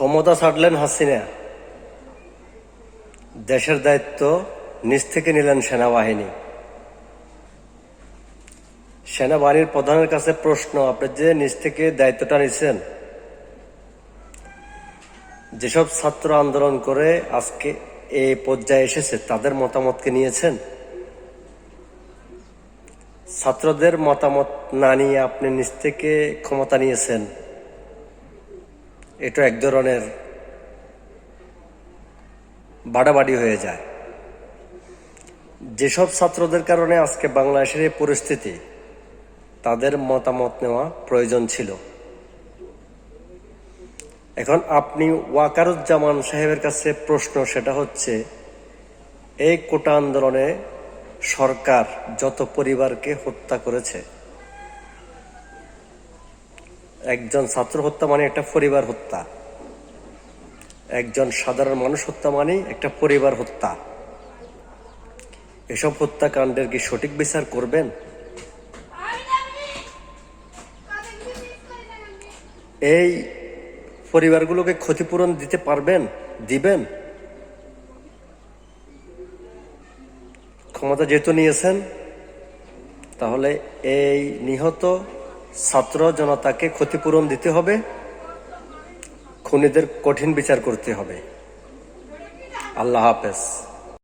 ক্ষমতা ছাড়লেন হাসিনা। দেশের দায়িত্ব নিজ থেকে নিলেন সেনাবাহিনী। সেনাবাহিনীর প্রধানের কাছে প্রশ্ন, আপনি যে নিজ থেকে দায়িত্বটা নিচ্ছেন যেসব ছাত্র আন্দোলন করে আজকে এই পর্যায়ে এসেছে, তাদের মতামতকে নিয়েছেন? ছাত্রদের মতামত না নিয়ে আপনি নিজ থেকে ক্ষমতা নিয়েছেন? এটা এক ধরনের বাড়াবাড়ি হয়ে যায়। যেসব ছাত্রদের কারণে আজকে বাংলাদেশের এই পরিস্থিতি, তাদের মতামত নেওয়া প্রয়োজন ছিল। এখন আপনি ওয়াকারুজ্জামান সাহেবের কাছে প্রশ্ন, সেটা হচ্ছে, এই কোটা আন্দোলনে সরকার যত পরিবারকে হত্যা করেছে একজন ছাত্র হত্যা মানে একটা পরিবার হত্যা। একজন সাধারণ মানুষ হত্যা মানে একটা পরিবার হত্যা। এসব হত্যাকাণ্ডের কি সঠিক বিচার করবেন? এই পরিবারগুলোকে ক্ষতিপূরণ দিতে পারবেন? দিবেন? ক্ষমতা যেহেতু নিয়েছেন, তাহলে এই নিহত ছাত্র জনতাকে ক্ষতিপূরণ দিতে হবে খুনিদের কঠিন বিচার করতে হবে। আল্লাহ হাফেজ।